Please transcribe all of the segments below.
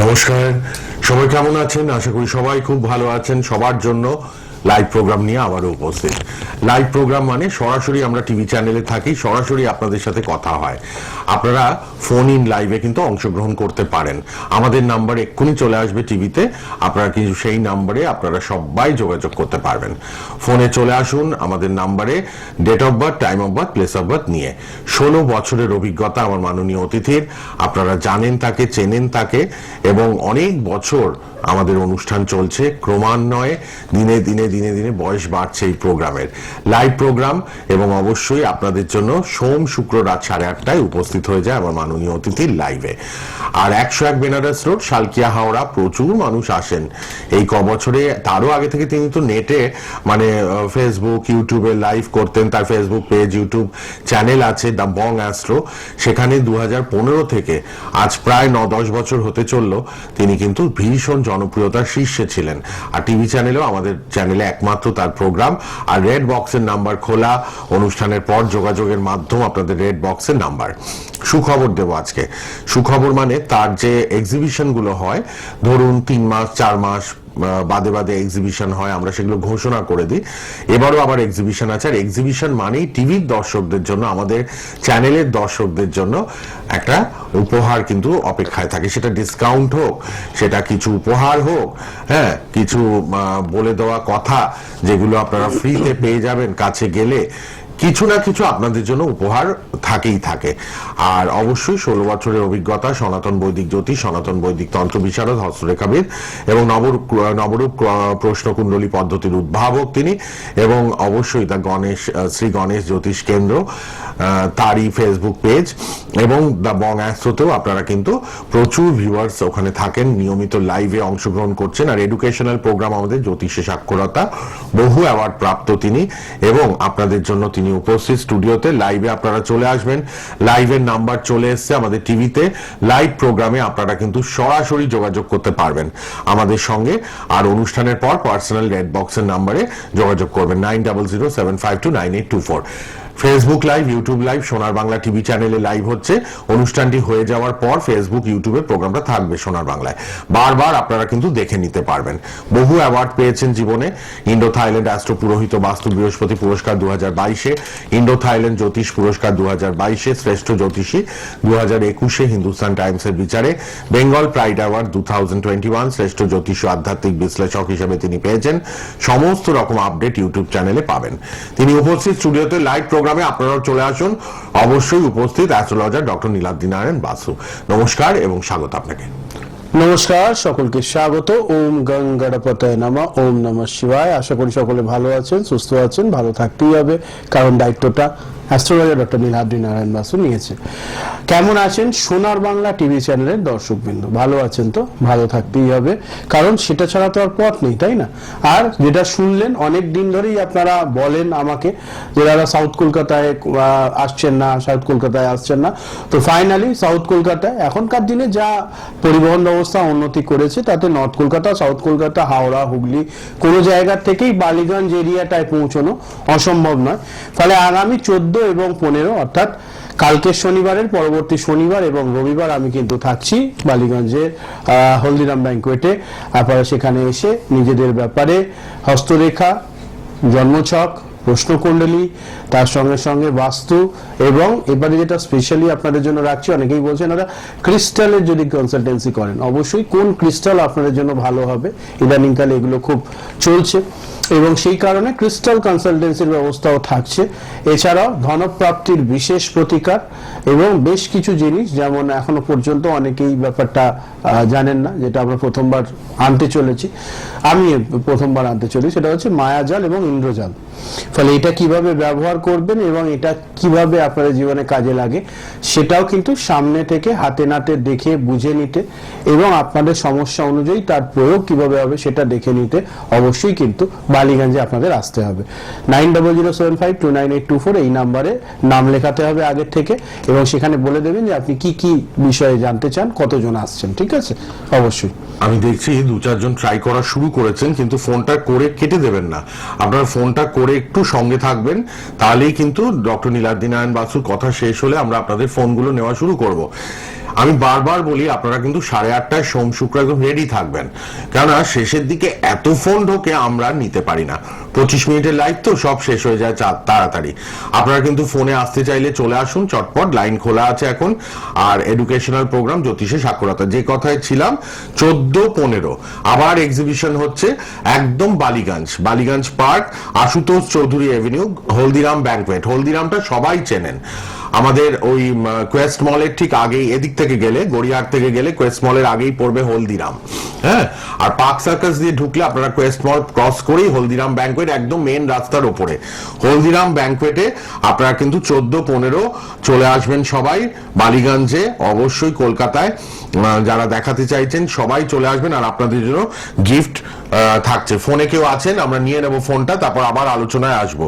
নমস্কার। সবাই কেমন আছেন? আশা করি সবাই খুব ভালো আছেন। সবার জন্য লাইভ প্রোগ্রাম নিয়ে আবারও উপস্থিত। লাইভ প্রোগ্রাম মানে সরাসরি আমরা টিভি চ্যানেলে থাকি, সরাসরি আপনাদের সাথে কথা হয়। আপনারা ফোন ইন লাইভে কিন্তু অংশগ্রহণ করতে পারেন। আমাদের নাম্বার এক্ষুনি চলে আসবে টিভিতে আপনারা কিন্তু সেই নাম্বারে আপনারা সবাই যোগাযোগ করতে পারবেন। ফোনে চলে আসুন, আমাদের নাম্বারে date of birth time of birth place of birth নিয়ে। ষোলো বছরের অভিজ্ঞতা আমার মাননীয় অতিথির, আপনারা জানেন তাকে, চেনেন তাকে, এবং অনেক বছর আমাদের অনুষ্ঠান চলছে ক্রমান্বয়ে। দিনে দিনে দিনে দিনে বয়স বাড়ছে এই প্রোগ্রামের। লাইভ প্রোগ্রাম এবং অবশ্যই আপনাদের জন্য সোম, শুক্র রাত সাড়ে আটটায় উপস্থিত হয়ে যায় আমার মাননীয় অতিথির লাইভে আর একশো এক বেনারস রোড শালকিয়া হাওড়া, প্রচুর মানুষ আসেন। এই ক বছরে তারও আগে থেকে তিনি তো নেটে মানে ফেসবুক ইউটিউবে লাইভ করতেন। তার ফেসবুক পেজ ইউটিউব চ্যানেল আছে দ্য বং অ্যাস্ট্রো সেখানে দু হাজার পনেরো থেকে আজ প্রায় ন দশ বছর হতে চলল। তিনি কিন্তু ভীষণ জনপ্রিয়তার শীর্ষে ছিলেন। আর টিভি চ্যানেলেও আমাদের চ্যানেলে একমাত্র তার প্রোগ্রাম। আর রেড বক্সের নাম্বার খোলা। অনুষ্ঠানের পর যোগাযোগের মাধ্যম আপনাদের রেড বক্সের নাম্বার। সুখবর দেব আজকে। সুখবর মানে তার যে এক্সিবিশনগুলো হয়, ধরুন তিন মাস, চার মাস বাদে বাদে এক্সিবিশন হয়, আমরা সেগুলো ঘোষণা করে দিই। এবারও আবার এক্সিবিশন আছে, আর এক্সিবিশন মানেই টিভির দর্শকদের জন্য, আমাদের চ্যানেলের দর্শকদের জন্য একটা উপহার কিন্তু অপেক্ষায় থাকে। সেটা ডিসকাউন্ট হোক, সেটা কিছু উপহার হোক হ্যাঁ কিছু বলে দেওয়া কথা যেগুলো আপনারা ফ্রিতে পেয়ে যাবেন, কাছে গেলে। কিছু না কিছু আপনাদের জন্য উপহার থাকেই থাকে। আর অবশ্যই ষোলো বছরের অভিজ্ঞতা, সনাতন বৈদিক জ্যোতিষ সনাতন বৈদিক তন্ত্র বিশারদ হস্তরেখাবিদ এবং নবরূপ নবরূপ প্রশ্নকুণ্ডলী পদ্ধতির উদ্ভাবক তিনি এবং অবশ্যই দ্য গণেশ শ্রী গণেশ জ্যোতিষ কেন্দ্র তারই ফেসবুক পেজ এবং দ্য বং অ্যাস্ট্রোতেও আপনারা কিন্তু প্রচুর ভিউয়ার্স ওখানে থাকেন, নিয়মিত লাইভে অংশগ্রহণ করছেন আর এডুকেশনাল প্রোগ্রাম আমাদের জ্যোতিষে সাক্ষরতা, বহু অ্যাওয়ার্ড প্রাপ্ত তিনি এবং আপনাদের জন্য তিনি উপস্থিত স্টুডিওতে লাইভে আপনারা চলে আসবেন। লাইভের নাম্বার চলে এসছে আমাদের টিভিতে লাইভ প্রোগ্রামে আপনারা কিন্তু সরাসরি যোগাযোগ করতে পারবেন। আমাদের সঙ্গে আর অনুষ্ঠানের পর পার্সোনাল রেড বক্সের নাম্বারে যোগাযোগ করবেন। Nine double zero seven five two nine eight two four Facebook live YouTube live Sonar Bangla TV চ্যানেলে লাইভ হচ্ছে। অনুষ্ঠানটি হয়ে যাওয়ার পর ফেসবুক ইউটিউবে প্রোগ্রামটা থাকবে সোনার বাংলায়। বারবার আপনারা কিন্তু দেখে নিতে পারবেন। বহু অ্যাওয়ার্ড পেয়েছেন জীবনে। ইন্ডো থাইল্যান্ড অ্যাস্ট্রো পুরোহিত বাস্তু বৃহস্পতি পুরস্কার দু হাজার বাইশে ইন্ডো থাইল্যান্ড জ্যোতিষ পুরস্কার দু হাজার বাইশে, শ্রেষ্ঠ জ্যোতিষী দু হাজার একুশে, হিন্দুস্তান টাইমসের বিচারে, Bengal pride award two thousand twenty one শ্রেষ্ঠ জ্যোতিষ ও আধ্যাত্মিক বিশ্লেষক হিসেবে তিনি পেয়েছেন। সমস্ত রকম আপডেট ইউটিউব চ্যানেলে পাবেন। তিনি উপস্থিত স্টুডিওতে লাইভ প্রোগ্রামে আপনারাও চলে আসুন। অবশ্যই উপস্থিত অ্যাস্ট্রোলজার ডক্টর নীলাদ্রি নারায়ণ বাসু। নমস্কার এবং স্বাগত আপনাকে। নমস্কার, সকলকে স্বাগত। ওম গঙ্গারপতায় নামা, ওম নমঃ শিবায়। আশা করি সকলে ভালো আছেন, সুস্থ আছেন, ভালো থাকতেই হবে। কারণ দায়িত্বটা অ্যাস্ট্রোলজার ডক্টর নীলাদ্রি নারায়ণ বাসু নিয়েছে। কেমন আছেন? সোনার বাংলা টিভি চ্যানেলের দর্শকবৃন্দ। ভালো আছেন তো? ভালো থাকতেই হবে। কারণ সেটা ছাড়া তো আর পথ নেই, তাই না? আর যেটা শুনলেন, অনেক দিন ধরেই আপনারা বলেন আমাকে যে, দাদা, সাউথ কলকাতায় আসছেন না, সাউথ কলকাতায় আসছেন না। তো ফাইনালি সাউথ কলকাতায় এখনকার দিনে যা পরিবহন ব্যবস্থা উন্নতি করেছে, তাতে নর্থ কলকাতা, সাউথ কলকাতা, হাওড়া, হুগলি, কোনো জায়গা থেকেই বালিগঞ্জ এরিয়াটায় পৌঁছানো অসম্ভব নয়। ফলে আগামী চোদ্দ এবং পনেরো, অর্থাৎ কালকে শনিবারের, পরবর্তী শনিবার এবং রবিবার আমি কিন্তু থাকছি বালিগঞ্জের হলদিরাম ব্যাংকুয়েটে। আপনারা সেখানে এসে নিজেদের ব্যাপারে হস্তরেখা, জন্মছক প্রশ্নকুণ্ডলী তার সঙ্গে সঙ্গে বাস্তু এবং এবারে যেটা স্পেশালি আপনাদের জন্য রাখছি, অনেকেই বলছেন ওরা ক্রিস্টালের যদি কনসালটেন্সি করেন, অবশ্যই কোন ক্রিস্টাল আপনাদের জন্য ভালো হবে? ইদানিংকালে এগুলো খুব চলছে এবং সেই কারণে ক্রিস্টাল কনসালটেন্সির ব্যবস্থাও থাকছে। এছাড়াও ধনপ্রাপ্তির বিশেষ প্রতিকার এবং বেশ কিছু জিনিস, যেমন এখনও পর্যন্ত অনেকেই ব্যাপারটা জানেন না, যেটা আমরা প্রথমবার আনতে চলেছি। আমি প্রথমবার আনতে চলি সেটা হচ্ছে মায়াজাল এবং ইন্দ্রজাল। ফলে এটা কীভাবে ব্যবহার করবেন এবং এটা কীভাবে আপনাদের জীবনে কাজে লাগে, সেটাও কিন্তু সামনে থেকে হাতে নাতে দেখে, বুঝে নিতে এবং আপনাদের সমস্যা অনুযায়ী তার প্রয়োগ কীভাবে হবে সেটা দেখে নিতে অবশ্যই কিন্তু বালিগঞ্জে আপনাদের আসতে হবে। Nine double zero seven five two nine eight two four এই নাম্বারে নাম লেখাতে হবে আগের থেকে এবং সেখানে বলে দেবেন যে আপনি কি কি বিষয়ে জানতে চান, কতজন আসছেন, ঠিক আছে? অবশ্যই। আমি দেখছি দু চারজন ট্রাই করা শুরু করেছেন, কিন্তু ফোনটা করে কেটে দেবেন না। আপনার ফোনটা করে একটু সঙ্গে থাকবেন, তাহলেই কিন্তু ডক্টর নীলাদ্রি নারায়ণ বাসুর কথা শেষ হলে আমরা আপনাদের ফোনগুলো নেওয়া শুরু করব। আমি বারবার বলি, আপনারা কিন্তু সাড়ে আটটায় সোম, শুক্র একদম রেডি থাকবেন। কেননা শেষের দিকে এত ফোন ঢোকে আমরা নিতে পারি না। পঁচিশ মিনিটের লাইভ তো সব শেষ হয়ে যায় তাড়াতাড়ি। আপনারা কিন্তু ফোনে আসতে চাইলে চলে আসুন, চটপট লাইন খোলা আছে এখন। আর এডুকেশনাল প্রোগ্রাম জ্যোতিষে সাক্ষরতা। যে কথায় ছিলাম, চোদ্দ পনেরো। আবার এক্সিবিশন হচ্ছে একদম Ballygunge. Ballygunge park, Ashutosh Chowdhury avenue Haldiram banquet হলদিরামটা সবাই চেনেন। আমাদের ওই কোয়েস্ট মলের ঠিক আগেই, এদিক থেকে গেলে, গড়িয়াহাট থেকে গেলে কোয়েস্ট মলের আগেই পড়বে হলদিরাম। হ্যাঁ? আর পার্ক সার্কাস দিয়ে ঢুকলে আপনারা কোয়েস্ট মল ক্রস করেই হলদিরাম ব্যাংকোয়েট একদম মেন রাস্তার ওপরে। হলদিরাম ব্যাংকোয়েটে আপনারা কিন্তু চোদ্দ পনেরো চলে আসবেন সবাই বালিগঞ্জে অবশ্যই কলকাতায়। যারা দেখাতে চাইছেন সবাই চলে আসবেন আর আপনাদের জন্য গিফট থাকছে। ফোনে কেউ আছেন আমরা নিয়ে নেব ফোনটা তারপর আবার আলোচনায় আসব।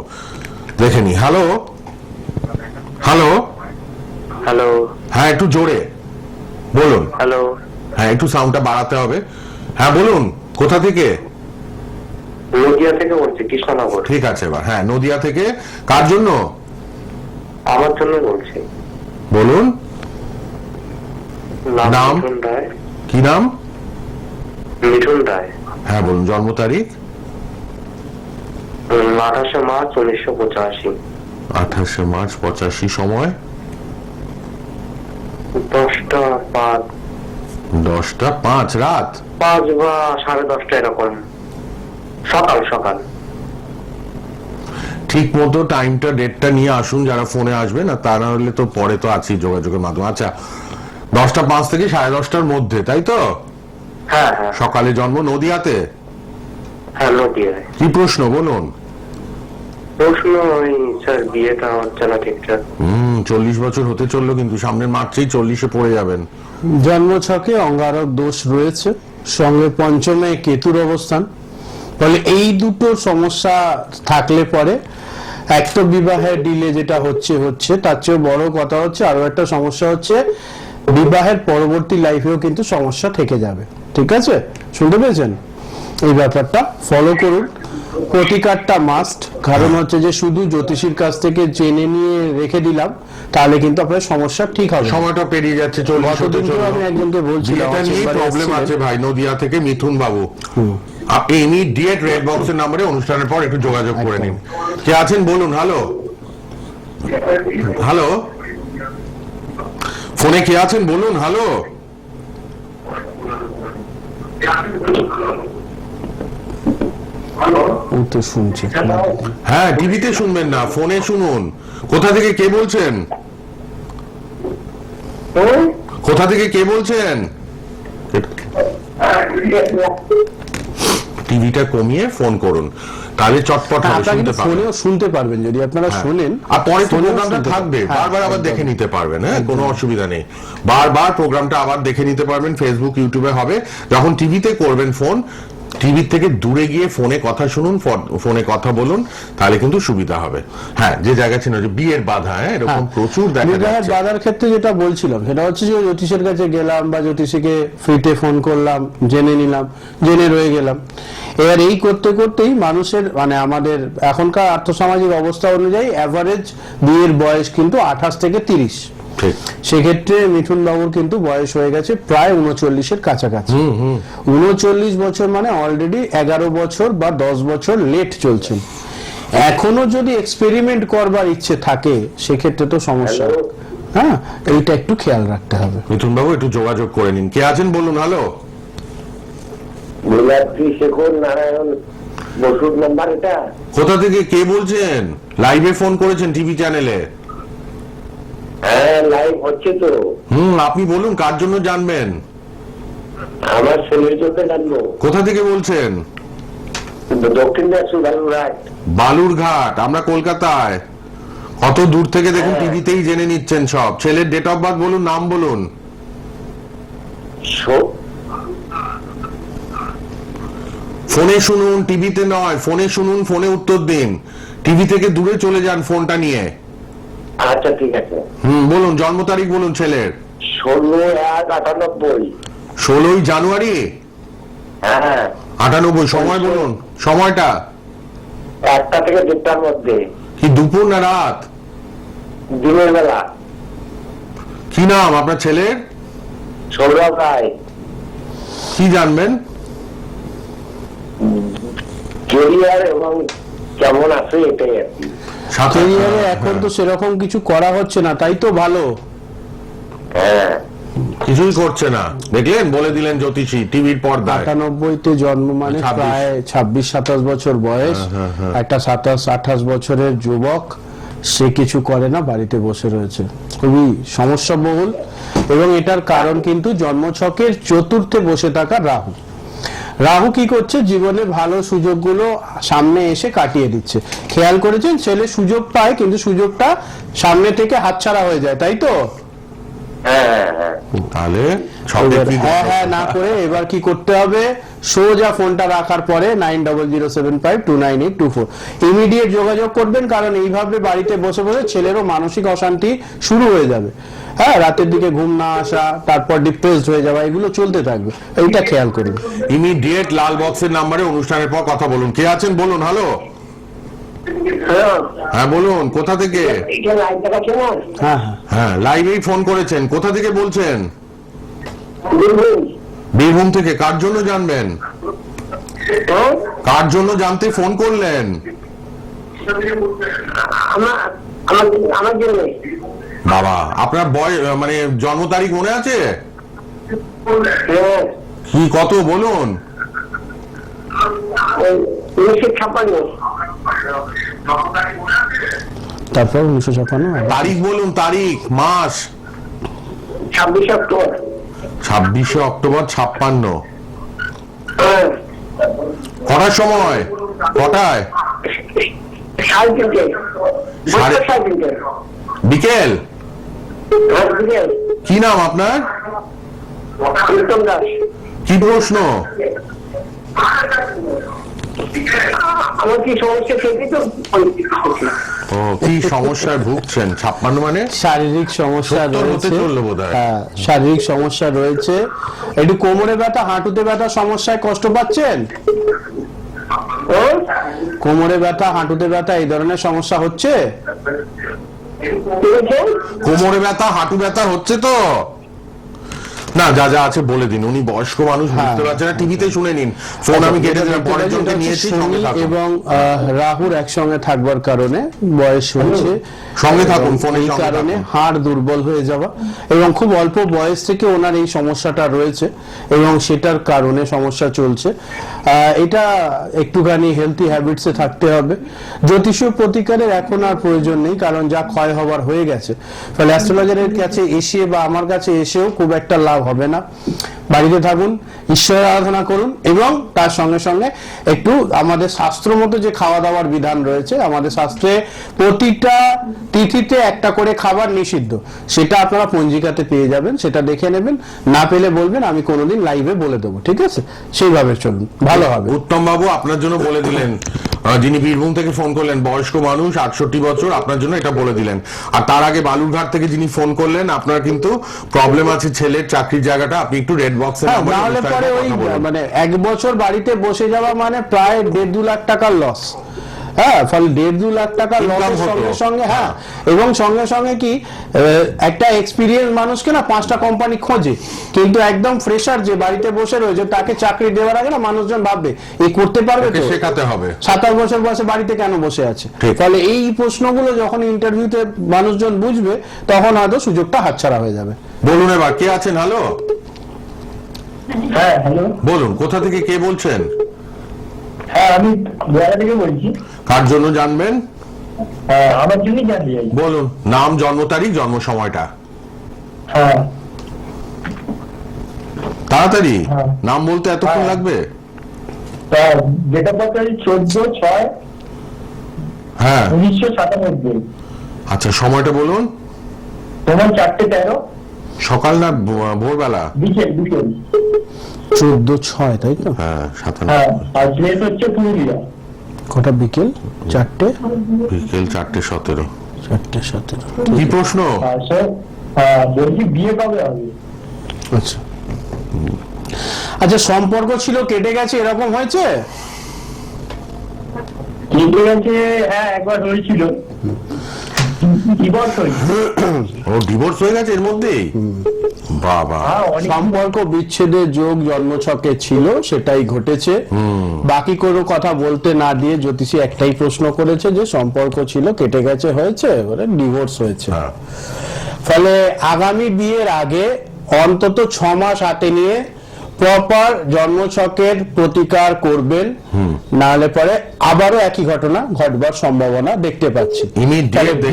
দেখে নি হ্যালো হ্যালো হ্যালো হ্যাঁ একটু জোরে। বলুন। হ্যালো হ্যাঁ একটু সাউন্ডটা বাড়াতে হবে। হ্যাঁ বলুন কোথা থেকে? নদিয়া থেকে বলছি কৃষ্ণনগর। ঠিক আছে এবার হ্যাঁ নদিয়া থেকে কার জন্য? আমার জন্য বলছি। বলুন। নাম কি নাম? মিঠুন রায়। হ্যাঁ বলুন জন্ম তারিখ? আঠাশে মার্চ উনিশশো পঁচাশি। আঠাশে মার্চ পঁচাশি সময়? দশটা পাঁচ। দশটা পাঁচ রাত? পাঁচ বা সাড়ে দশটা এরকম। সকাল সকাল। ঠিক মতো টাইমটা ডেটটা নিয়ে আসুন যারা ফোনে আসবেন আর তা না হলে তো পরে তো আছি যোগাযোগের মাধ্যমে। আচ্ছা দশটা পাঁচ থেকে সাড়ে দশটার মধ্যে তাই তো? হ্যাঁ হ্যাঁ। সকালে জন্ম নদিয়াতে? হ্যাঁ নদিয়ায়। কি প্রশ্ন বলুন? প্রশ্ন ওই স্যার বিয়েটা হচ্ছে না ঠিকঠাক। হুম চল্লিশ বছর হতে চলল কিন্তু সামনের মার্চেই চল্লিশে পড়ে যাবেন। জন্মছকে অঙ্গারক দোষ রয়েছে। সঙ্গে পঞ্চমে কেতুর অবস্থান। ফলে এই দুটো সমস্যা থাকলে পরে এক তো বিবাহের ডিলে যেটা হচ্ছে হচ্ছে তার চেয়েও বড় কথা হচ্ছে আরও একটা সমস্যা হচ্ছে বিবাহের পরবর্তী লাইফেও কিন্তু সমস্যা থেকে যাবে। ঠিক আছে? শুনতে পেয়েছেন? এই ব্যাপারটা ফলো করুন। প্রতিকারটা মাস্ট কারণ হচ্ছে যে শুধু জ্যোতিষীর কাছ থেকে জেনে নিয়ে রেখে দিলাম তাহলে কিন্তু আপনার সমস্যা ঠিক হবে। সময়টা পেরিয়ে যাচ্ছে তো আমি একজনকে বলছিলাম প্রবলেম আছে ভাই নদিয়া থেকে মিথুন বাবু। আপনি ইমিডিয়েট রেড বক্সের নাম্বারে অনুষ্ঠানের পর একটু যোগাযোগ করে নিন। কে আছেন বলুন হ্যালো? হ্যালো? ফোনে কে আছেন বলুন হ্যালো? তো শুনছি। হ্যাঁ টিভিতে শুনবেন না ফোনে শুনুন। কোথা থেকে কে বলছেন? কোথা থেকে কে বলছেন? টিভিটা কমিয়ে ফোন করুন। তাহলে চটপট হবে আপনারা শুনতে পাবেন। ফোনেও শুনতে পারবেন যদি আপনারা শুনেন শোনেন আর পরে তো প্রোগ্রামটা থাকবে হ্যাঁ, বারবার আবার দেখে নিতে পারবেন হ্যাঁ কোনো অসুবিধা নেই। বারবার প্রোগ্রামটা আবার দেখে নিতে পারবেন ফেসবুক ইউটিউবে হবে। যখন টিভিতে করবেন ফোন টিভি থেকে দূরে গিয়ে ফোনে কথা শুনুন ফোনে কথা বলুন তাহলে কিন্তু সুবিধা হবে। হ্যাঁ যে জায়গা ছিল যে বিয়ের বাধা হ্যাঁ এরকম হ্যাঁ। প্রচুর দেখা যাচ্ছে। বাধার ক্ষেত্রে যেটা বলছিলাম সেটা হচ্ছে যে জ্যোতিষের কাছে গেলাম বা জ্যোতিষীকে ফ্রিতে ফোন করলাম জেনে নিলাম জেনে রয়ে গেলাম। এবার এই করতে করতেই মানুষের মানে আমাদের এখনকার আর্থসামাজিক অবস্থা অনুযায়ী অ্যাভারেজ বিয়ের বয়স কিন্তু আঠাশ থেকে তিরিশ। ঠিক। সেক্ষেত্রে মিঠুন বাবুর কিন্তু বয়স হয়ে গেছে প্রায় উনচল্লিশের কাছাকাছি। উনচল্লিশ বছর মানে অলরেডি এগারো বছর বা দশ বছর লেট চলছেন এখনও যদি এক্সপেরিমেন্ট করবার ইচ্ছে থাকে সেক্ষেত্রে তো সমস্যা। হ্যাঁ এইটা একটু খেয়াল রাখতে হবে। মিথুন বাবু একটু যোগাযোগ করে নিন। কে আছেন বলুন? হ্যালো? নীলাদ্রি শেখর নারায়ণ বসুর নাম্বার এটা? কোথা থেকে? কে বলছেন? লাইভে ফোন করেছেন টিভি চ্যানেলে হ্যাঁ লাইভ হচ্ছে তো। হুম আপনি বলুন কার জন্য জানবেন? আমার ছেলের জন্য জানব। কোথা থেকে বলছেন? দক্ষিণ দিনাজপুর বালুরঘাট। বালুরঘাট আমরা কলকাতায়। কত দূর থেকে দেখুন টিভিতেই জেনে নিচ্ছেন সব। ছেলের ডেট অফ বার্থ বলুন নাম বলুন। ফোনে শুনুন টিভিতে নয় ফোনে শুনুন ফোনে উত্তর দিন। টিভি থেকে দূরে চলে যান ফোনটা নিয়ে। আচ্ছা ঠিক আছে। হুম বলুন জন্ম তারিখ বলুন ছেলের। ষোলো এক আটানব্বই। ষোলোই জানুয়ারি? হ্যাঁ আটানব্বই সময় বলুন সময়টা। একটা থেকে দেড়টার মধ্যে। কি দুপুর না রাত? দিনের বেলা। কি নাম আপনার ছেলের? সৌরভ রায়। কি জানবেন? কেরিয়ার এবং কেমন আছে এটাই আর কি। সাথে এখন তো সেরকম কিছু করা হচ্ছে না তাই তো ভালো। হ্যাঁ। কিছুই করছে না। দেখলেন? বলে দিলেন জ্যোতিষী টিভির পর্দায়। আটানব্বইতে জন্ম মানে প্রায় ছাব্বিশ সাতাশ বছর বয়স। হ্যাঁ, একটা সাতাশ আঠাশ বছরের যুবক সে কিছু করে না বাড়িতে বসে রয়েছে। খুবই সমস্যা বহুল এবং এটার কারণ কিন্তু জন্মছকের চতুর্থে বসে থাকা রাহু। রাহু কি করছে? জীবনে ভালো সুযোগগুলো সামনে এসে কাটিয়ে দিচ্ছে। খেয়াল করেছেন? ছেলে সুযোগ পায় কিন্তু সুযোগটা সামনে থেকে হাতছাড়া হয়ে যায় তাই তো? হ্যাঁ হ্যাঁ হ্যাঁ। তাহলে হ্যাঁ হ্যাঁ না করে এবার কি করতে হবে? সোজা ফোনটা রাখার পরে nine double zero seven five two nine eight two four immediate যোগাযোগ করবেন কারণ এইভাবে বাড়িতে বসে বসে ছেলেরও মানসিক অশান্তি শুরু হয়ে যাবে। হ্যাঁ রাতের দিকে ঘুম না আসা তারপর ডিপ্রেসড হয়ে যাওয়া এগুলো চলতে থাকবে। এইটা খেয়াল করুন। ইমিডিয়েট লাল বক্সের নাম্বারে অনুষ্ঠানের পর কথা বলুন। কে আছেন? বলুন হ্যালো হ্যাঁ হ্যাঁ বলুন কোথা থেকে? হ্যাঁ হ্যাঁ। হ্যাঁ লাইভেই ফোন করেছেন। কোথা থেকে বলছেন? বীরভূম। থেকে। কার জন্য জানবেন? হ্যাঁ? কার জন্য জানতে ফোন করলেন? বাবা আপনার বয় মানে জন্ম তারিখ মনে আছে? হ্যাঁ। কি কত বলুন। তারপর উনিশশো ছাপ্পান্ন? তারিখ বলুন তারিখ মাস। ছাব্বিশে অক্টোবর। ছাব্বিশে অক্টোবর ছাপ্পান্ন। হ্যাঁ। কটার সময়? কটায়? সাড়ে তিনটে। বিকেল? কি নাম আপনার? কি প্রশ্ন? কি ও সমস্যায় ভুগছেন? ছাপ্পান্ন মানে? শারীরিক সমস্যা রয়েছে। বোধহয়। হ্যাঁ শারীরিক সমস্যা রয়েছে। একটু কোমরে ব্যথা হাঁটুতে ব্যথা সমস্যায় কষ্ট পাচ্ছেন? কোমরে ব্যথা হাঁটুতে ব্যথা এই ধরনের সমস্যা হচ্ছে? কোমরে ব্যথা হাঁটু ব্যথা হচ্ছে তো? না যা যা আছে বলে দিন। উনি বয়স্ক মানুষ বুঝতে পারছে না টিভিতে শুনে নিন। ফোন আমি কেটে দিলাম পরের জনকে নিয়েছি সঙ্গে থাকুন। এবং রাহুর একসঙ্গে থাকবার কারণে বয়স হয়েছে সঙ্গে থাকুন, ফোনের এই সঙ্গে কারণে। হাড় দুর্বল হয়ে যাওয়া এবং খুব অল্প বয়স থেকে ওনার এই সমস্যাটা রয়েছে এবং সেটার কারণে সমস্যা চলছে। আহ, এটা একটুখানি হেলথি হ্যাবিটসে থাকতে হবে। জ্যোতিষীয় প্রতিকারের এখন আর প্রয়োজন নেই কারণ যা ক্ষয় হবার হয়ে গেছে। ফলে অ্যাস্ট্রোলজারের কাছে এসে বা আমার কাছে এসেও খুব একটা লাভ হবে না। বাড়িতে থাকুন, ঈশ্বরের আরাধনা করুন এবং তার সঙ্গে সঙ্গে একটু আমাদের শাস্ত্র মতো যে খাওয়া দাওয়ার বিধান রয়েছে, আমাদের শাস্ত্রে প্রতিটা তিথিতে একটা করে খাবার নিষিদ্ধ। সেটা আপনারা পঞ্জিকাতে পেয়ে যাবেন, সেটা দেখে নেবেন। না পেলে বলবেন, আমি কোনোদিন লাইভে বলে দেবো, ঠিক আছে? সেইভাবে চলুন, ভালো হবে। উত্তম বাবু আপনার জন্য বলে দিলেন। যিনি বীরভূম থেকে ফোন করলেন, বয়স্ক মানুষ, আটষট্টি বছর, আপনার জন্য এটা বলে দিলেন। আর তার আগে বালুরঘাট থেকে যিনি ফোন করলেন, আপনার কিন্তু প্রবলেম আছে ছেলের চাকরির জায়গাটা আপনি একটু রেড বক্সের হ্যাঁ নাহলে পরে ওই মানে এক বছর বাড়িতে বসে যাওয়া মানে প্রায় দেড় দু লাখ টাকার লস হ্যাঁ ফলে দেড় দু লাখ টাকা লসের সঙ্গে সঙ্গে হ্যাঁ। এবং সঙ্গে সঙ্গে কি একটা এক্সপিরিয়েন্স মানুষকে না পাঁচটা কোম্পানি খোঁজে। কিন্তু একদম ফ্রেশার যে বাড়িতে বসে রয়েছে তাকে চাকরি দেওয়ার আগে না মানুষজন ভাববে এই করতে পারবে তো? শেখাতে হবে। সাতাশ বছর বয়সে বাড়িতে কেন বসে আছে? ঠিক। ফলে এই প্রশ্নগুলো যখন ইন্টারভিউতে মানুষজন বুঝবে তখন হয়তো সুযোগটা হাতছাড়া হয়ে যাবে। বলুন এবার কে আছেন? হ্যালো হ্যাঁ হ্যালো বলুন কোথা থেকে কে বলছেন? হ্যাঁ আমি গোয়ালা থেকে বলছি। কার জন্য জানবেন? হ্যাঁ আমার জন্যই জানতে চাই বলুন নাম জন্ম তারিখ জন্ম সময়টা। হ্যাঁ। তাড়াতাড়ি হ্যাঁ। নাম বলতে এতক্ষণ। লাগবে? ডেট অফ বার্থ চোদ্দ ছয় হ্যাঁ। উনিশশো সাতানব্বই। আচ্ছা সময়টা বলুন। তোমার চারটে তেরো। সকাল না ভোরবেলা? বিকেল বিকেল। চোদ্দ ছয় তাই তো? হ্যাঁ সাতান্ন। হ্যাঁ হচ্ছে পুরুলিয়া। কটা বিকেল? চারটে? বিকেল চারটে সতেরো। চারটে সতেরো। কি প্রশ্ন? আর স্যার হ্যাঁ বলছি বিয়ে কবে হবে? আচ্ছা। আচ্ছা সম্পর্ক ছিল কেটে গেছে এরকম হয়েছে? কেটে গেছে হ্যাঁ একবার হয়েছিল। ডিভোর্স ও ডিভোর্স হয়ে গেছে এর মধ্যেই বাবা। হ্যাঁ সম্পর্ক বিচ্ছেদের যোগ জন্মছকে ছিল সেটাই ঘটেছে। বাকি কোনো কথা বলতে না দিয়ে জ্যোতিষী একটাই প্রশ্ন করেছে যে সম্পর্ক ছিল কেটে গেছে হয়েছে এবারে ডিভোর্স হয়েছে। হ্যাঁ। ফলে আগামী বিয়ের আগে অন্তত ছ মাস হাতে নিয়ে প্রপার জন্মছকের প্রতিকার করবেন নাহলে পরে আবারও একই ঘটনা ঘটবার সম্ভাবনা দেখতে পাচ্ছি।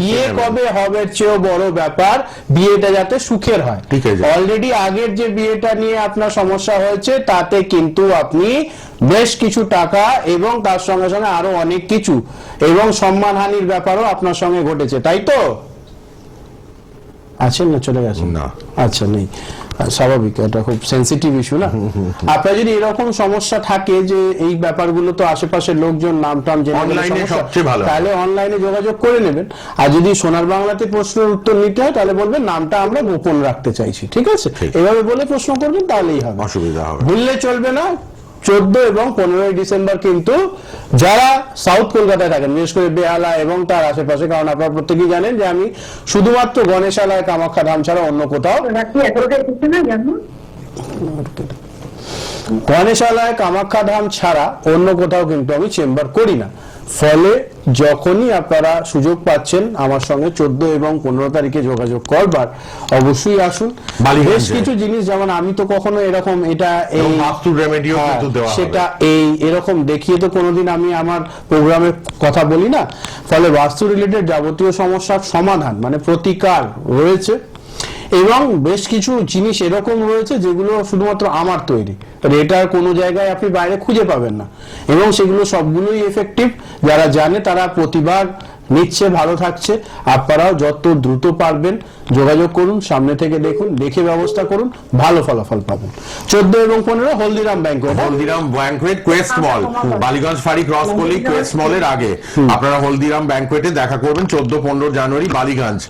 বিয়ে কবে হবে চেয়েও বড় ব্যাপার বিয়েটা যাতে সুখের হয়। অলরেডি আগের যে বিয়েটা নিয়ে আপনার সমস্যা হয়েছে তাতে কিন্তু আপনি বেশ কিছু টাকা এবং তার সঙ্গে সঙ্গে আরও অনেক কিছু এবং সম্মানহানির ব্যাপারও আপনার সঙ্গে ঘটেছে তাই তো? আছেন না চলে গেছেন? না। আচ্ছা নেই। স্বাভাবিক এটা খুব সেন্সিটিভ ইস্যু না? আপনার যদি এরকম সমস্যা থাকে যে এই ব্যাপারগুলো তো আশেপাশের লোকজন নাম টাম সমস্যা, সবচেয়ে ভালো। তাহলে অনলাইনে যোগাযোগ করে নেবেন। আর যদি সোনার বাংলাতে প্রশ্নের উত্তর নিতে হয় তাহলে বলবেন নামটা আমরা গোপন রাখতে চাইছি ঠিক আছে। এভাবে বলে প্রশ্ন করবেন তাহলেই হবে। অসুবিধা হবে ভুললে চলবে না। চোদ্দ এবং পনেরোই ডিসেম্বর কিন্তু যারা সাউথ কলকাতায় থাকেন বিশেষ করে বেহালা এবং তার আশেপাশে কারণ আপনারা প্রত্যেকেই জানেন যে আমি শুধুমাত্র গণেশালায় কামাখ্যা ধাম ছাড়া অন্য কোথাও গণেশালায় কামাখ্যা ধাম ছাড়া অন্য কোথাও কিন্তু আমি চেম্বার করি না। ফলে যখনই আপনারা সুযোগ পাচ্ছেন আমার সঙ্গে চোদ্দ এবং পনেরো তারিখে যোগাযোগ করবার অবশ্যই আসুন। বেশ কিছু জিনিস যেমন আমি তো কখনো এরকম এটা এই হ্যাঁ, সেটা এই এরকম দেখিয়ে তো কোনোদিন আমি আমার প্রোগ্রামে কথা বলি না। ফলে বাস্তু রিলেটেড যাবতীয় সমস্যার সমাধান মানে প্রতিকার রয়েছে। এবং বেশ কিছু জিনিস এরকম রয়েছে যেগুলো শুধুমাত্র আমার তৈরি। তাহলে এটা কোনো জায়গায় আপনি বাইরে খুঁজে পাবেন না। এবং সেগুলো সবগুলোই এফেক্টিভ যারা জানে তারা প্রতিবার নিচ্ছে ভালো থাকছে। আপনারাও যত দ্রুত পারবেন যোগাযোগ করুন সামনে থেকে দেখুন দেখে ব্যবস্থা করুন ভালো ফলাফল পাবেন। চোদ্দ এবং পনেরো Haldiram bank Haldiram banquet quest mall Ballygunge ফাড়ি ক্রস করলেই কোয়েস্ট মলের আগে। আপনারা হলদিরাম ব্যাংকুয়েটে দেখা করবেন চোদ্দ পনেরো জানুয়ারি বালিগঞ্জ।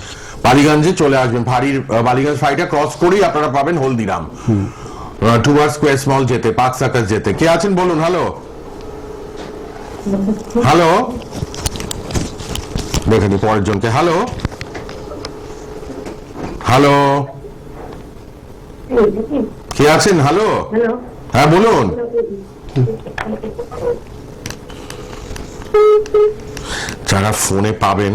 বালিগঞ্জে চলে আসবেন ফাড়ির বালিগঞ্জ ফাড়িটা ক্রস করেই আপনারা পাবেন হলদিরাম। টুয়ার্স কোয়েস্ট মল যেতে পার্ক সার্কাস যেতে। কে আছেন বলুন হ্যালো। হ্যালো দেখে নি পরের জনকে। হ্যালো হ্যালো কে আছেন? হ্যালো হ্যাঁ বলুন। যারা ফোনে পাবেন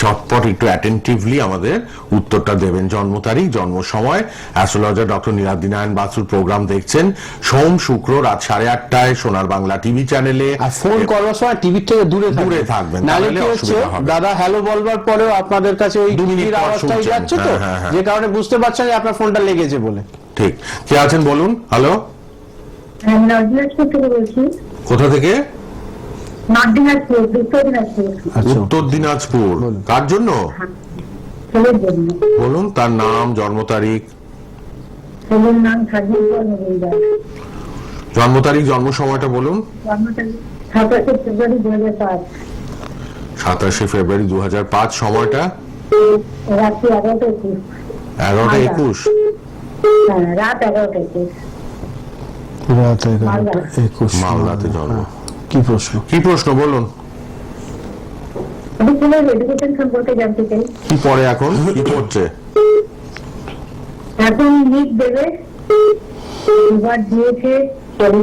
চটপট একটু অ্যাটেন্টিভলি আমাদের উত্তরটা দেবেন। জন্ম তারিখ জন্ম সময় অ্যাস্ট্রোলজার ডক্টর নীলাদ্রি নারায়ণ বাসুর প্রোগ্রাম দেখছেন। সোম শুক্র রাত সাড়ে আটটায় সোনার বাংলা টিভি চ্যানেলে আর ফোন করবার সময় টিভির থেকে দূরে দূরে থাকবেন, নাহলে কি হচ্ছে? দাদা হ্যালো বলবার পরেও আপনাদের কাছে ওই টিভির আওয়াজটাই যাচ্ছে তো? হ্যাঁ, হ্যাঁ, হ্যাঁ। যে কারণে বুঝতে পারছেন যে আপনার ফোনটা লেগেছে বলে। ঠিক। কে আছেন বলুন? হ্যালো কোথা থেকে? উত্তর দিনাজপুর। আচ্ছা। কার জন্য? বলুন তার নাম জন্ম তারিখ। জন্ম তারিখ জন্ম সময়টা বলুন। সাতাশে ফেব্রুয়ারি দু হাজার পাঁচ সময়টা? এগারোটা একুশ। একুশ। হ্যাঁ রাত এগারোটা একুশ। রাত এগারোটা একুশ। মালদাতে জন্ম। হ্যাঁ। কি প্রশ্ন? কি প্রশ্ন? বলুন। এডুকেশন সম্পর্কে জানতে চাই। কি পড়ে এখন? কি করছে এখন লিখ দেবে। দুবার দিয়েছে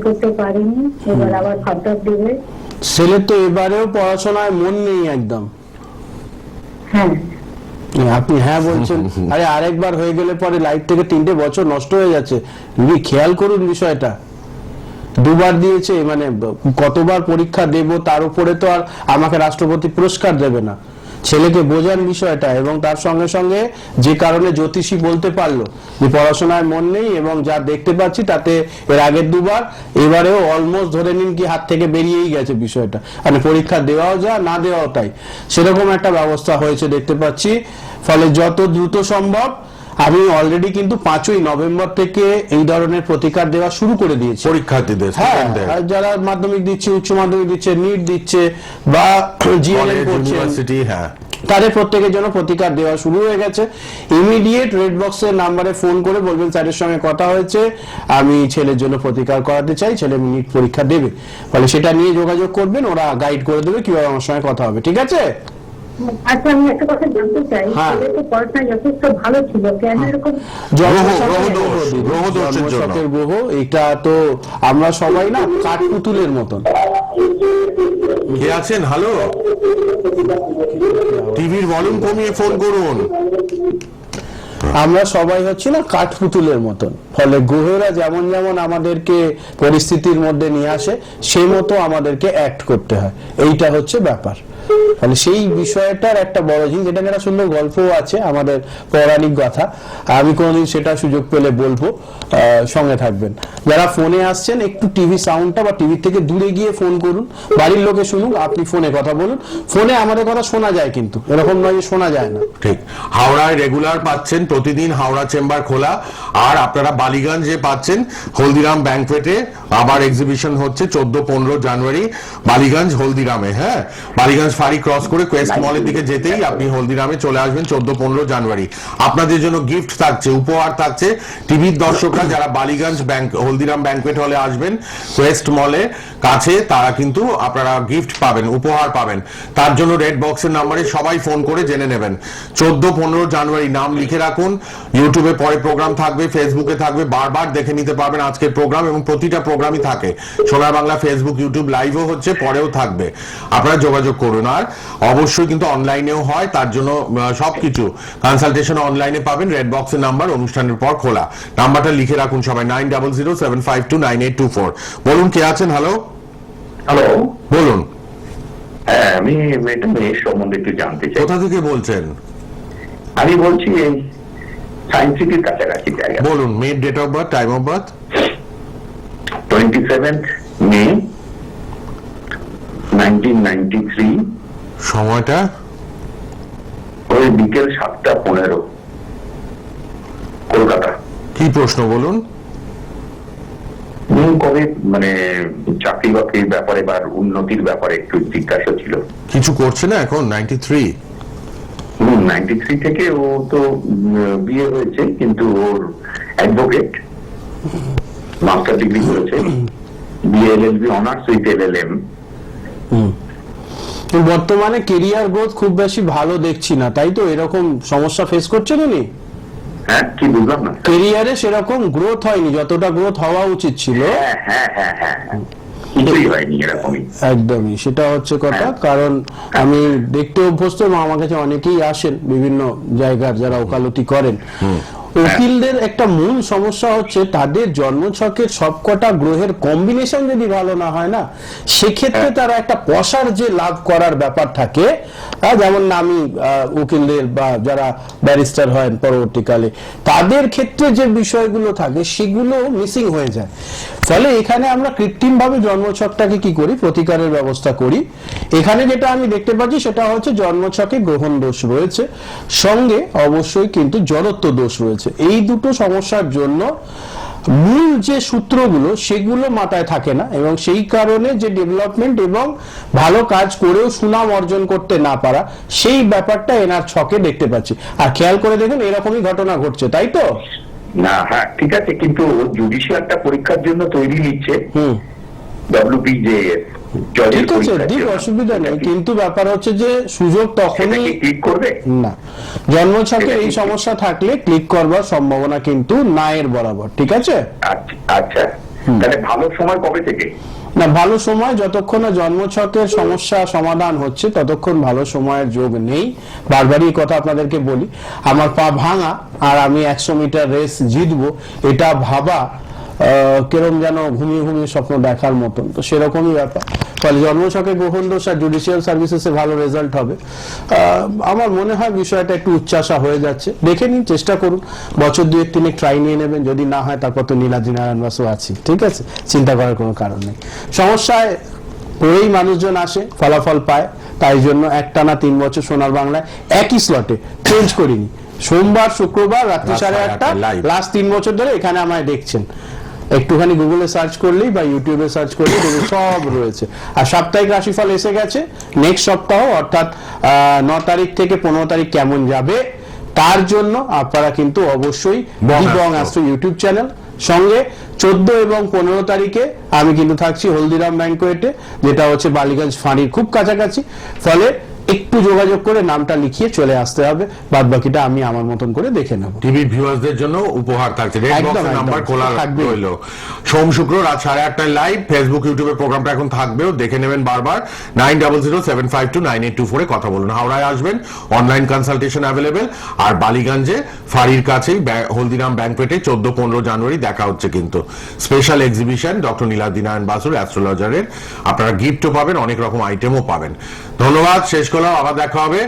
করতে পারিনি। এবার আবার দেবে। ছেলের তো এবারেও পড়াশোনায় মন নেই একদম। হ্যাঁ। আপনি হ্যাঁ বলছেন। আরে আরেকবার হয়ে গেলে পরে লাইফ থেকে তিনটে বছর নষ্ট হয়ে যাচ্ছে। খেয়াল করুন বিষয়টা। দুবার দিয়েছে মানে কতবার পরীক্ষা দেব তার উপরে তো আর আমাকে রাষ্ট্রপতি পুরস্কার দেবে না। ছেলেকে বোঝান বিষয়টা এবং তার সঙ্গে সঙ্গে যে কারণে জ্যোতিষী বলতে পারল যে পড়াশোনায় মন নেই এবং যা দেখতে পাচ্ছি তাতে এর আগের দুবার, এবারেও অলমোস্ট ধরে নিন কি হাত থেকে বেরিয়েই গেছে বিষয়টা। মানে পরীক্ষা দেওয়াও যা, না দেওয়াও তাই। সেরকম একটা ব্যবস্থা হয়েছে দেখতে পাচ্ছি। ফলে যত দ্রুত সম্ভব আমি অলরেডি কিন্তু পাঁচই নভেম্বর থেকে এই ধরনের প্রতিকার দেওয়া শুরু করে দিয়েছি। পরীক্ষার্থীদের হ্যাঁ যারা মাধ্যমিক দিচ্ছে উচ্চ মাধ্যমিক দিচ্ছে নিট দিচ্ছে বা জিএনএম হ্যাঁ। তাদের প্রত্যেকের জন্য প্রতিকার দেওয়া শুরু হয়ে গেছে। ইমিডিয়েট রেড বক্সের নাম্বারে ফোন করে বলবেন স্যারের সঙ্গে কথা হয়েছে। আমি ছেলের জন্য প্রতিকার করাতে চাই ছেলে নিট পরীক্ষা দেবে। ফলে সেটা নিয়ে যোগাযোগ করবেন ওরা গাইড করে দেবে কীভাবে আমার সঙ্গে কথা হবে ঠিক আছে? আচ্ছা আমি একটা কথা জানতে চাই। হ্যাঁ। তো যথেষ্ট ভালো ছিল কেন এরকম? গ্রহ এটা তো আমরা সবাই না কাঠপুতুলের মতন। কে আছেন? হ্যালো টিভির ভলিউম কমিয়ে ফোন করুন। আমরা সবাই হচ্ছে না কাঠপুতুলের মতন। ফলে গ্রহরা যেমন যেমন আমাদেরকে পরিস্থিতির মধ্যে নিয়ে আসে সেই মতো আমাদেরকে অ্যাক্ট করতে হয়। এইটা হচ্ছে ব্যাপার। ফলে সেই বিষয়টার একটা বড় জিনিস যেটা একটা সুন্দর গল্পও আছে আমাদের পৌরাণিক কথা আমি কোনোদিন সেটা সুযোগ পেলে বলব সঙ্গে থাকবেন। যারা ফোনে আসছেন, একটু টিভি সাউন্ডটা বা টিভি থেকে দূরে গিয়ে ফোন করুন। বাড়ির লোকে শুনুক, আপনি ফোনে কথা বলুন। ফোনে আমাদের কথা শোনা যায় কিন্তু, এরকম নয় যে শোনা যায় না। ঠিক। হাওড়ায় রেগুলার পাচ্ছেন, প্রতিদিন হাওড়া চেম্বার খোলা। আর আপনারা বালিগঞ্জে পাচ্ছেন, হলদিরাম ব্যাংকুয়েটে আবার এক্সিবিশন হচ্ছে চোদ্দ, পনেরো জানুয়ারি বালিগঞ্জ হলদিরামে হ্যাঁ? বালিগঞ্জ ফাড়ি ক্রস করে কোয়েস্ট মলের দিকে যেতেই আপনি হলদিরামে চলে আসবেন চোদ্দ, পনেরো জানুয়ারি। আপনাদের জন্য গিফট থাকছে, উপহার থাকছে। টিভির দর্শকরা যারা বালিগঞ্জ ব্যাংক হলদিরাম ব্যাংকুয়েট হলে আসবেন কোয়েস্ট মলে কাছে, তারা কিন্তু আপনারা গিফট পাবেন, উপহার পাবেন। তার জন্য রেড বক্সের নাম্বারে সবাই ফোন করে জেনে নেবেন। চোদ্দ, পনেরো জানুয়ারি নাম লিখে রাখুন। ইউটিউবে পরে প্রোগ্রাম থাকবে ফেসবুকে থাকবে, বারবার দেখে নিতে পারবেন আজকের প্রোগ্রাম এবং প্রতিটা প্রোগ্রামই থাকে। সোনার বাংলা ফেসবুক ইউটিউব লাইভও হচ্ছে পরেও থাকবে। আপনারা যোগাযোগ করুন। আর অবশ্যই কিন্তু অনলাইনেও হয় তার জন্য সবকিছু। কনসালটেশন অনলাইনে পাবেন রেড বক্সের নাম্বার অনুষ্ঠানের পর খোলা। নাম্বারটা লিখে রাখুন সবাই nine double zero seven five two nine eight two four বলুন কে আছেন? হ্যালো হ্যালো বলুন। হ্যাঁ আমি এটা মেয়ের সম্বন্ধে একটু জানতে চাই। কোথা থেকে বলছেন? আমি বলছি সায়েন্স সিটির কাছাকাছি জায়গা বলুন মেয়ের date of birth time of birth মে সময়টা? ওই বিকেল সাতটা পনেরো। কলকাতা। কি প্রশ্ন বলুন? কবে মানে চাকরি বাকরির ব্যাপারে বা উন্নতির ব্যাপারে একটু জিজ্ঞাসা ছিল। কিছু করছে না এখন? নাইনটি থ্রি নাইনটি থ্রি থেকে ও তো বিয়ে হয়েছে কিন্তু ওর অ্যাডভোকেট মাস্টার ডিগ্রি করেছে। বিএলএলবি অনার্স উইথ এলএলএম বর্তমানে কেরিয়ার গ্রোথ খুব বেশি ভালো দেখছি না তাই তো? এরকম সমস্যা ফেস করছেন উনি? হ্যাঁ কি বুঝলাম না। কেরিয়ারে সেরকম গ্রোথ হয়নি যতটা গ্রোথ হওয়া উচিত ছিল। হ্যাঁ হ্যাঁ হ্যাঁ হ্যাঁ হ্যাঁ। একদমই সেটা হচ্ছে কথা। কারণ আমি দেখতে অভ্যস্ত এবং আমার কাছে অনেকেই আসেন বিভিন্ন জায়গার যারা ওকালতি করেন। উকিলদের একটা মূল সমস্যা হচ্ছে তাদের জন্মছকের সবকটা গ্রহের কম্বিনেশন যদি ভালো না হয় না সেক্ষেত্রে হ্যাঁ। তারা একটা পশার যে লাভ করার ব্যাপার থাকে যেমন নামি উকিলদের বা যারা ব্যারিস্টার হয় পরবর্তীকালে তাদের ক্ষেত্রে যে বিষয়গুলো থাকে সেগুলো মিসিং হয়ে যায়। ফলে এখানে আমরা কৃত্রিমভাবে জন্মছকটাকে কি করি? প্রতিকারের ব্যবস্থা করি। এখানে যেটা আমি দেখতে পাচ্ছি সেটা হচ্ছে জন্মছকে গ্রহণ দোষ রয়েছে। সঙ্গে অবশ্যই কিন্তু জড়ত্ব দোষ রয়েছে। এই দুটো সমস্যার জন্য মূল যে সূত্রগুলো সেগুলো মাথায় থাকে না এবং সেই কারণে যে ডেভেলপমেন্ট এবং ভালো কাজ করেও সুনাম অর্জন করতে না পারা সেই ব্যাপারটা এনার ছকে দেখতে পাচ্ছি। আর খেয়াল করে দেখুন এরকমই ঘটনা ঘটছে তাই তো? না হ্যাঁ ঠিক আছে কিন্তু জুডিশিয়ালটা পরীক্ষার জন্য তৈরি নিচ্ছে হুম। ডব্লিউপিজেএস ঠিক আছে জন্য। অসুবিধা নেই। কিন্তু ব্যাপার হচ্ছে যে সুযোগ তখনই ক্লিক করবে? না। জন্মছকে এই সমস্যা থাকলে ক্লিক করবার সম্ভাবনা কিন্তু বরাবর ঠিক আছে? আচ্ছা আচ্ছা। তাহলে ভালো সময় কবে থেকে? না ভালো সময় যতক্ষণ না জন্মছকের সমস্যা সমাধান হচ্ছে ততক্ষণ ভালো সময়ের যোগ নেই। বারবারই এই কথা আপনাদেরকে বলি। আমার পা ভাঙা আর আমি একশো মিটার রেস জিতবো এটা ভাবা কিরম যেন ঘুমিয়ে ঘুমিয়ে স্বপ্ন দেখার মতন। তো সেরকমই ব্যাপার। ফলে জন্মছকে গ্রহণ দোষ আর জুডিশিয়াল সার্ভিসেসে ভালো রেজাল্ট হবে। আমার মনে হয় বিষয়টা একটু উচ্চাসা হয়ে যাচ্ছে। দেখে নিন চেষ্টা করুন। বছর দুয়েক তিনেক ট্রাই নিয়ে নেবেন। যদি না হয় তারপর তো নীলাদ্রি নারায়ণ বাসু আছি। ঠিক আছে? চিন্তা করার কোনো কারণ নেই। সমস্যায় পড়েই মানুষজন আসে ফলাফল পায়। তাই জন্য একটানা তিন বছর সোনার বাংলায় একই স্লটে চেঞ্জ করিনি। সোমবার শুক্রবার রাত্রি সাড়ে আটটা লাস্ট তিন বছর ধরে এখানে আমায় দেখছেন। একটুখানি গুগলে সার্চ করলেই বা ইউটিউবে সার্চ করলেই দেখবেন সব রয়েছে। আর সাপ্তাহিক রাশিফল এসে গেছে। নেক্সট সপ্তাহ অর্থাৎ ন তারিখ থেকে পনেরো তারিখ কেমন যাবে তার জন্য আপনারা কিন্তু অবশ্যই বং। অ্যাস্ট্রো ইউটিউব চ্যানেল সঙ্গে চোদ্দ এবং পনেরো তারিখে আমি কিন্তু থাকছি হলদিরাম ব্যাংকোয়েটে যেটা হচ্ছে বালিগঞ্জ ফাঁড়ির খুব কাছাকাছি। ফলে একটু যোগাযোগ করে নামটা লিখিয়ে চলে আসতে হবে। বাদ বাকিটা আমি আমার মতন করে দেখে নেব। টিভির ভিউয়ার্সদের জন্য উপহার থাকছে। নাম্বার খোলা রইল। সোম শুক্র রাত সাড়ে আটটায় লাইভ ফেসবুক ইউটিউবে প্রোগ্রামটা এখন থাকবেও। দেখে নেবেন বারবার। Nine double zero seven five two nine eight two ফোরে কথা বলুন। হাওড়ায় আসবেন। অনলাইন কনসালটেশন অ্যাভেলেবেল আর বালিগঞ্জে ফাঁড়ির কাছেই হলদিরাম ব্যাংকপেটে চোদ্দ পনেরো জানুয়ারি দেখা হচ্ছে কিন্তু। Special exhibition doctor Niladri Narayan বাসুর অ্যাস্ট্রোলজারের আপনারা গিফটও পাবেন অনেক রকম আইটেমও পাবেন। ধন্যবাদ। শেষ করলাম আবার দেখা হবে।